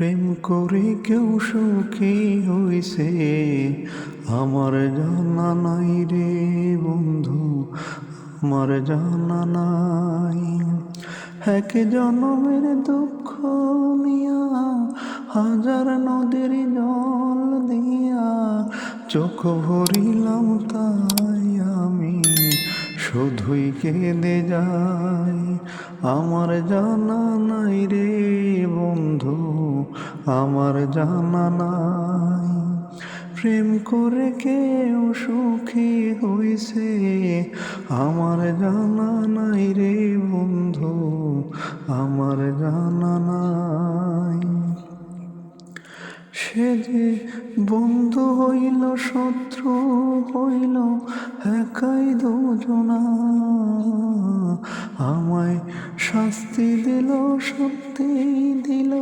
প্রেম করে কেউ সুখী হইছে, আমার জানা নাই রে বন্ধু, আমার জানা নাই। এক জনমের দুঃখ নিয়া হাজার নদীর জল দিয়া, চোখ ভরিলাম তাই আমি, শুধুই কেঁদে যাই, আমার জানা নাই রে বন্ধু। আমার জানা নাই। প্রেম করে কেউ সুখী হইছে। আমার জানা নাই রে বন্ধু, আমার জানা নাই। সে যে বন্ধু হইল, শত্রু হইল, একাই দুজনা। আমায় শাস্তি দিল সত্যি দিল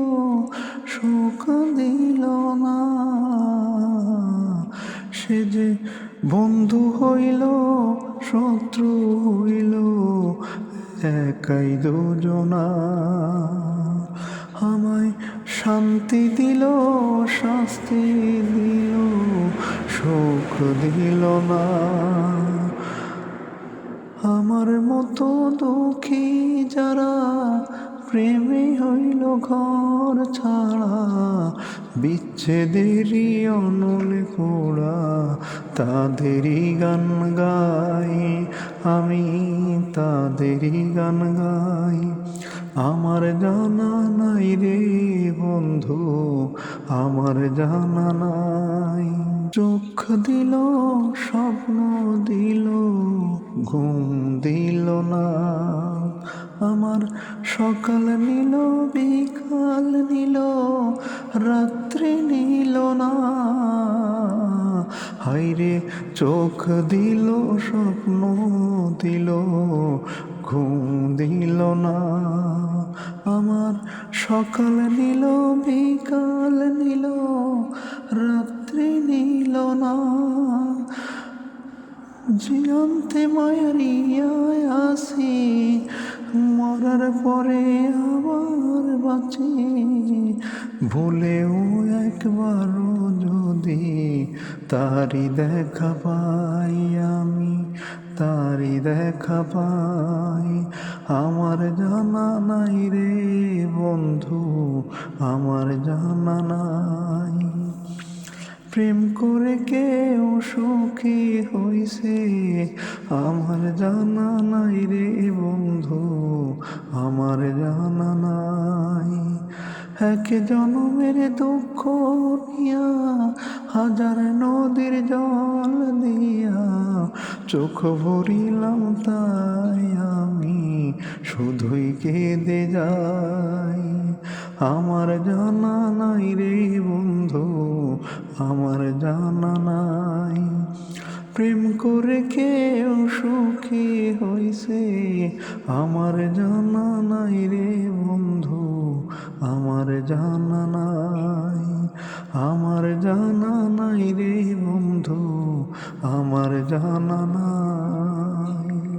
সুখ দিল না। সে যে বন্ধু হইল, শত্রু হইল, একাই দুজনা। আমায় শান্তি দিল, শাস্তি দিল সুখ দিল না। আমার মতো দুঃখী যারা প্রেমে হইল ঘর ছাড়া, বিচ্ছেদেরই অনল পোড়া তাদেরই গান গাই আমি, তাদেরই গান গাই। আমার জানা নাই রে বন্ধু, আমার জানা নাই। চোখ দিল, স্বপ্ন দিল, ঘুম দিল না। আমার সকাল নিল, বিকাল নিল, রাত্রি নিল না। হাইরে চোখ দিল, স্বপ্ন দিল, ঘুম দিল না। আমার সকাল নিল, বিকাল নিল নিল না জিয়ন্তে মায়ারিয়ায় আসি, মরার পরে আবার বাঁচি। ভুলেও একবারও যদি তারি দেখা পাই আমি, তারি দেখা পাই। আমার জানা নাই রে বন্ধু, আমার জানা নাই। প্রেম করে কেউ সুখী হইছে। আমার জানা নাই রে বন্ধু, আমার জানা নাই। এক জনমের দুঃখ নিয়া, হাজার নদীর জল দিয়া, চোখ ভরিলাম তাই আমি শুধুই কেঁদে যাই। আমার জানা নাই রে বন্ধু আমার জানা নাই। প্রেম করে কেউ সুখী হইছে। আমার জানা নাই রে বন্ধু, আমার জানা নাই। আমার জানা নাই রে বন্ধু, আমার জানা